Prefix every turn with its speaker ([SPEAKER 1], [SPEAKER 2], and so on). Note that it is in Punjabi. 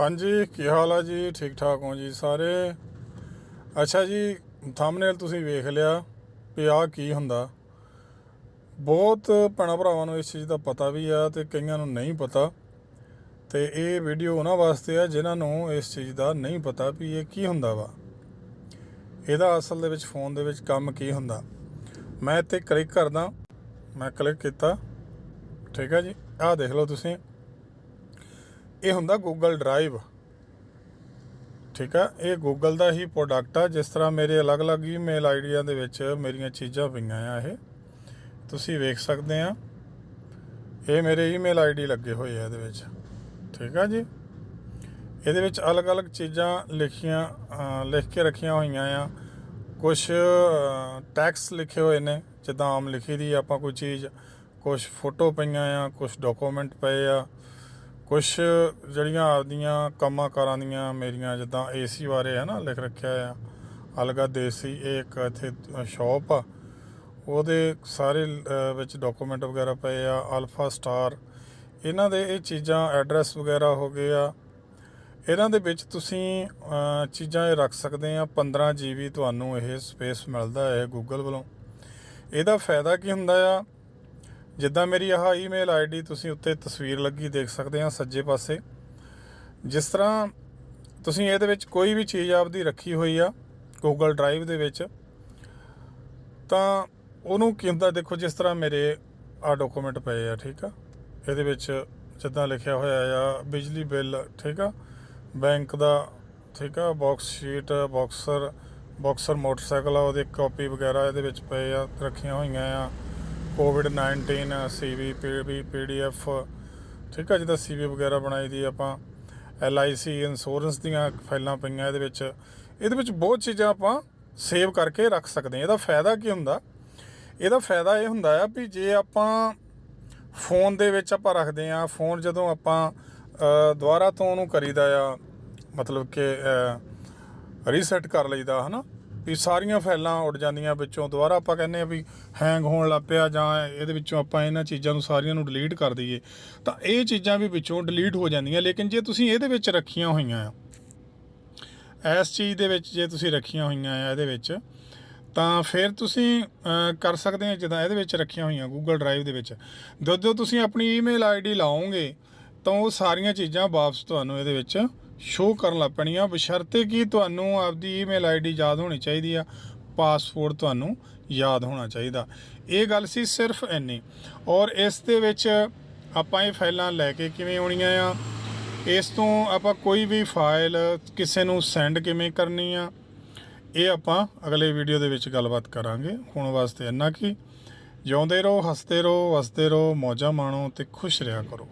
[SPEAKER 1] ਹਾਂਜੀ, ਕੀ ਹਾਲ ਆ ਜੀ? ਠੀਕ ਠਾਕ ਹੋ ਜੀ ਸਾਰੇ? ਅੱਛਾ ਜੀ ਥੰਬਨੇਲ ਤੁਸੀਂ ਵੇਖ ਲਿਆ ਵੀ ਆਹ ਕੀ ਹੁੰਦਾ। ਬਹੁਤ ਭੈਣਾਂ ਭਰਾਵਾਂ ਨੂੰ ਇਸ ਚੀਜ਼ ਦਾ ਪਤਾ ਵੀ ਆ ਤੇ ਕਈਆਂ ਨੂੰ ਨਹੀਂ ਪਤਾ। ਤੇ ਇਹ ਵੀਡੀਓ ਉਹਨਾਂ ਵਾਸਤੇ ਆ ਜਿਨ੍ਹਾਂ ਨੂੰ ਇਸ ਚੀਜ਼ ਦਾ ਨਹੀਂ ਪਤਾ ਵੀ ਇਹ ਕੀ ਹੁੰਦਾ ਵਾ। ਇਹਦਾ ਅਸਲ ਦੇ ਵਿੱਚ ਫੋਨ ਦੇ ਵਿੱਚ ਕੰਮ ਕੀ ਹੁੰਦਾ। ਮੈਂ ਇੱਥੇ ਕਲਿੱਕ ਕਰਦਾ, ਮੈਂ ਕਲਿੱਕ ਕੀਤਾ। ਠੀਕ ਹੈ ਜੀ? ਆਹ ਦੇਖ ਲਓ ਤੁਸੀਂ। ਇਹ ਹੁੰਦਾ Google ਡਰਾਈਵ ਠੀਕ ਆ? ਇਹ Google ਦਾ ਹੀ ਪ੍ਰੋਡਕਟ ਆ, ਜਿਸ ਤਰ੍ਹਾਂ ਮੇਰੇ ਅਲੱਗ-ਅਲੱਗ ਈਮੇਲ ਆਈਡੀਆਂ ਦੇ ਵਿੱਚ ਮੇਰੀਆਂ ਚੀਜ਼ਾਂ ਪਈਆਂ ਆ ਇਹ। ਤੁਸੀਂ ਵੇਖ ਸਕਦੇ ਆ। ਇਹ ਮੇਰੇ ਈਮੇਲ ਆਈਡੀ ਲੱਗੇ ਹੋਏ ਆ ਇਹਦੇ ਵਿੱਚ। ਠੀਕ ਆ ਜੀ? ਇਹਦੇ ਵਿੱਚ ਅਲੱਗ-ਅਲੱਗ ਚੀਜ਼ਾਂ ਲਿਖੀਆਂ ਲਿਖ ਕੇ ਰੱਖੀਆਂ ਹੋਈਆਂ ਆ। ਕੁਝ ਟੈਕਸ ਲਿਖੇ ਹੋਏ ਨੇ, ਜਿੱਦਾਂ ਆਮ ਲਿਖੀ ਦੀ ਆਪਾਂ ਕੋਈ ਚੀਜ਼ ਕੁਝ ਫੋਟੋ ਪਈਆਂ ਆ ਕੁਝ ਡਾਕੂਮੈਂਟ ਪਏ ਆ। ਕੁਝ ਜਿਹੜੀਆਂ ਆਪਦੀਆਂ ਕੰਮਾਂ ਕਾਰਾਂ ਦੀਆਂ ਮੇਰੀਆਂ, ਜਿੱਦਾਂ ਏਸੀ ਬਾਰੇ ਹੈ ਨਾ ਲਿਖ ਰੱਖਿਆ ਆ, ਅਲਗਾ ਦੇਸੀ, ਇਹ ਇੱਕ ਇੱਥੇ ਸ਼ਾਪ ਆ। ਉਹਦੇ ਸਾਰੇ ਵਿੱਚ ਡਾਕੂਮੈਂਟ ਵਗੈਰਾ ਪਏ ਆ ਅਲਫਾ ਸਟਾਰ ਇਹਨਾਂ ਦੇ ਇਹ ਚੀਜ਼ਾਂ ਐਡਰੈਸ ਵਗੈਰਾ ਹੋ ਗਏ ਆ। ਇਹਨਾਂ ਦੇ ਵਿੱਚ ਤੁਸੀਂ ਚੀਜ਼ਾਂ ਇਹ ਰੱਖ ਸਕਦੇ ਆ। 15 GB ਤੁਹਾਨੂੰ ਇਹ ਸਪੇਸ ਮਿਲਦਾ ਹੈ ਗੂਗਲ ਵੱਲੋਂ। ਇਹਦਾ ਫਾਇਦਾ ਕੀ ਹੁੰਦਾ ਆ? ਜਿੱਦਾਂ ਮੇਰੀ ਆਹ ਈਮੇਲ ਆਈਡੀ ਤੁਸੀਂ ਉੱਤੇ ਤਸਵੀਰ ਲੱਗੀ, ਦੇਖ ਸਕਦੇ ਆ ਸੱਜੇ ਪਾਸੇ। ਜਿਸ ਤਰ੍ਹਾਂ ਤੁਸੀਂ ਇਹਦੇ ਵਿੱਚ ਕੋਈ ਵੀ ਚੀਜ਼ ਆਪਦੀ ਰੱਖੀ ਹੋਈ ਆ, Google ਡਰਾਈਵ ਦੇ ਵਿੱਚ, ਤਾਂ ਉਹਨੂੰ ਕੀ ਦੇਖੋ ਜਿਸ ਤਰ੍ਹਾਂ ਮੇਰੇ ਆ ਡਾਕੂਮੈਂਟ ਪਏ ਆ, ਠੀਕ ਆ? ਇਹਦੇ ਵਿੱਚ ਜਿੱਦਾਂ ਲਿਖਿਆ ਹੋਇਆ ਆ, ਬਿਜਲੀ ਬਿੱਲ, ਠੀਕ ਆ? ਬੈਂਕ ਦਾ, ਠੀਕ ਆ? Box sheet boxer boxer motorcycle ਆ, ਉਹਦੇ ਕਾਪੀ ਵਗੈਰਾ ਇਹਦੇ ਵਿੱਚ ਪਏ ਆ, ਰੱਖੀਆਂ ਹੋਈਆਂ ਆ। ਕੋਵਿਡ 19 ਸੀਵੀ ਪੀਬੀ ਪੀਡੀਐਫ ਠੀਕ ਆ ਜਿਹਦਾ ਸੀਵੀ ਵਗੈਰਾ ਬਣਾਈ ਦੀ ਆਪਾਂ ਐਲਆਈਸੀ ਇੰਸ਼ੋਰੈਂਸ ਦੀਆਂ ਫਾਈਲਾਂ ਪਈਆਂ ਇਹਦੇ ਵਿੱਚ। ਇਹਦੇ ਵਿੱਚ ਬਹੁਤ ਚੀਜ਼ਾਂ ਆਪਾਂ ਸੇਵ ਕਰਕੇ ਰੱਖ ਸਕਦੇ ਹਾਂ। ਇਹਦਾ ਫਾਇਦਾ ਕੀ ਹੁੰਦਾ? ਇਹਦਾ ਫਾਇਦਾ ਇਹ ਹੁੰਦਾ ਆ ਵੀ ਜੇ ਆਪਾਂ ਫੋਨ ਦੇ ਵਿੱਚ ਆਪਾਂ ਰੱਖਦੇ ਆ ਫੋਨ ਜਦੋਂ ਆਪਾਂ ਦੁਬਾਰਾ ਤੋਂ ਉਹਨੂੰ ਕਰੀਦਾ ਆ, ਮਤਲਬ ਕਿ ਰੀਸੈਟ ਕਰ ਲਈਦਾ, ਹਨਾ? ਵੀ ਸਾਰੀਆਂ ਫਾਈਲਾਂ ਉੱਡ ਜਾਂਦੀਆਂ ਵਿੱਚੋਂ। ਦੁਬਾਰਾ ਆਪਾਂ ਕਹਿੰਦੇ ਆ ਵੀ ਹੈਂਗ ਹੋਣ ਲੱਗ ਪਿਆ ਜਾਂ ਇਹਦੇ ਵਿੱਚੋਂ ਆਪਾਂ ਇਹਨਾਂ ਚੀਜ਼ਾਂ ਨੂੰ ਸਾਰੀਆਂ ਨੂੰ ਡਿਲੀਟ ਕਰ ਦਈਏ, ਤਾਂ ਇਹ ਚੀਜ਼ਾਂ ਵੀ ਵਿੱਚੋਂ ਡਿਲੀਟ ਹੋ ਜਾਂਦੀਆਂ। ਲੇਕਿਨ ਜੇ ਤੁਸੀਂ ਇਹਦੇ ਵਿੱਚ ਰੱਖੀਆਂ ਹੋਈਆਂ ਆ, ਇਸ ਚੀਜ਼ ਦੇ ਵਿੱਚ ਜੇ ਤੁਸੀਂ ਰੱਖੀਆਂ ਹੋਈਆਂ ਆ ਇਹਦੇ ਵਿੱਚ, ਤਾਂ ਫਿਰ ਤੁਸੀਂ ਕਰ ਸਕਦੇ ਆ ਜਿੱਦਾਂ ਇਹਦੇ ਵਿੱਚ ਰੱਖੀਆਂ ਹੋਈਆਂ Google ਡਰਾਈਵ ਦੇ ਵਿੱਚ। ਜਦੋਂ ਤੁਸੀਂ ਆਪਣੀ ਈਮੇਲ ਆਈਡੀ ਲਾਓਗੇ, ਤਾਂ ਉਹ ਸਾਰੀਆਂ ਚੀਜ਼ਾਂ ਵਾਪਸ ਤੁਹਾਨੂੰ ਇਹਦੇ ਵਿੱਚ ਸ਼ੋਅ ਕਰਨ ਲੱਗ ਪੈਣੀਆਂ ਬਸ਼ਰਤੇ ਕਿ ਤੁਹਾਨੂੰ ਆਪਦੀ ਈਮੇਲ ਆਈਡੀ ਯਾਦ ਹੋਣੀ ਚਾਹੀਦੀ ਆ। ਪਾਸਵਰਡ ਤੁਹਾਨੂੰ ਯਾਦ ਹੋਣਾ ਚਾਹੀਦਾ। ਇਹ ਗੱਲ ਸੀ ਸਿਰਫ ਇੰਨੀ। ਔਰ ਇਸ ਦੇ ਵਿੱਚ ਆਪਾਂ ਇਹ ਫਾਈਲਾਂ ਲੈ ਕੇ ਕਿਵੇਂ ਆਉਣੀਆਂ ਆ। ਇਸ ਤੋਂ ਆਪਾਂ ਕੋਈ ਵੀ ਫਾਈਲ ਕਿਸੇ ਨੂੰ ਸੈਂਡ ਕਿਵੇਂ ਕਰਨੀ ਆ। ਇਹ ਆਪਾਂ ਅਗਲੇ ਵੀਡੀਓ ਦੇ ਵਿੱਚ ਗੱਲਬਾਤ ਕਰਾਂਗੇ। ਹੁਣ ਵਾਸਤੇ ਇੰਨਾ ਕੀ। ਜਿਉਂਦੇ ਰਹੋ, ਹੱਸਦੇ ਰਹੋ, ਵਸਦੇ ਰਹੋ, ਮੌਜਾਂ ਮਾਣੋ ਤੇ ਖੁਸ਼ ਰਿਹਾ ਕਰੋ।